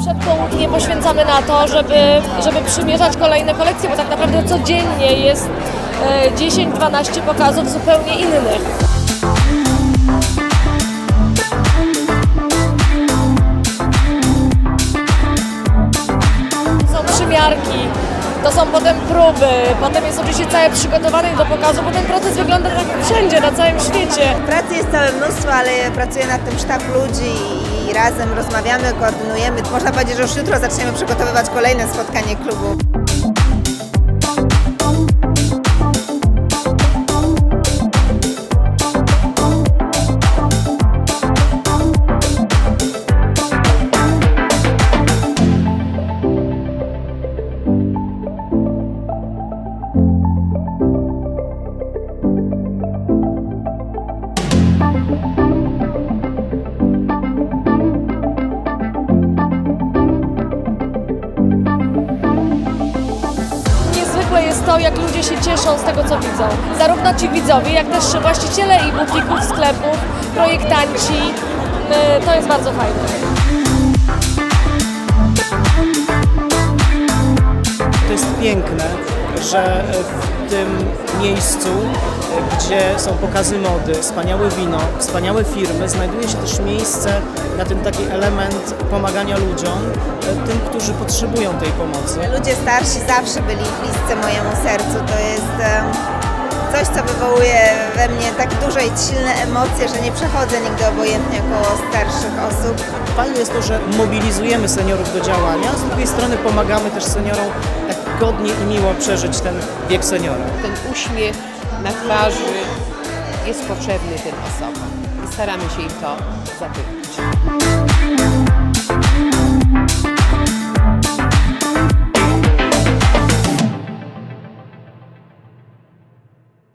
Przedpołudnie poświęcamy na to, żeby, żeby przymierzać kolejne kolekcje, bo tak naprawdę codziennie jest e, 10-12 pokazów zupełnie innych. Są przymiarki, to są potem próby, potem jest oczywiście całe przygotowanie do pokazu, bo ten proces wygląda tak wszędzie, na całym świecie. Pracy jest całe mnóstwo, ale pracuje nad tym sztab ludzi i razem rozmawiamy, koordynujemy. Można powiedzieć, że już jutro zaczniemy przygotowywać kolejne spotkanie klubu. Niezwykłe jest to, jak ludzie się cieszą z tego, co widzą. Zarówno ci widzowie, jak też właściciele i butików, sklepów, projektanci. Y, To jest bardzo fajne. To jest piękne, że w tym miejscu, gdzie są pokazy mody, wspaniałe wino, wspaniałe firmy, znajduje się też miejsce na ten taki element pomagania ludziom, tym, którzy potrzebują tej pomocy. Ludzie starsi zawsze byli bliscy mojemu sercu. To jest coś, co wywołuje we mnie tak duże i silne emocje, że nie przechodzę nigdy obojętnie koło starszych osób. Fajne jest to, że mobilizujemy seniorów do działania, z drugiej strony pomagamy też seniorom tak godnie i miło przeżyć ten wiek seniora. ten uśmiech na twarzy jest potrzebny tym osobom i staramy się im to zapewnić.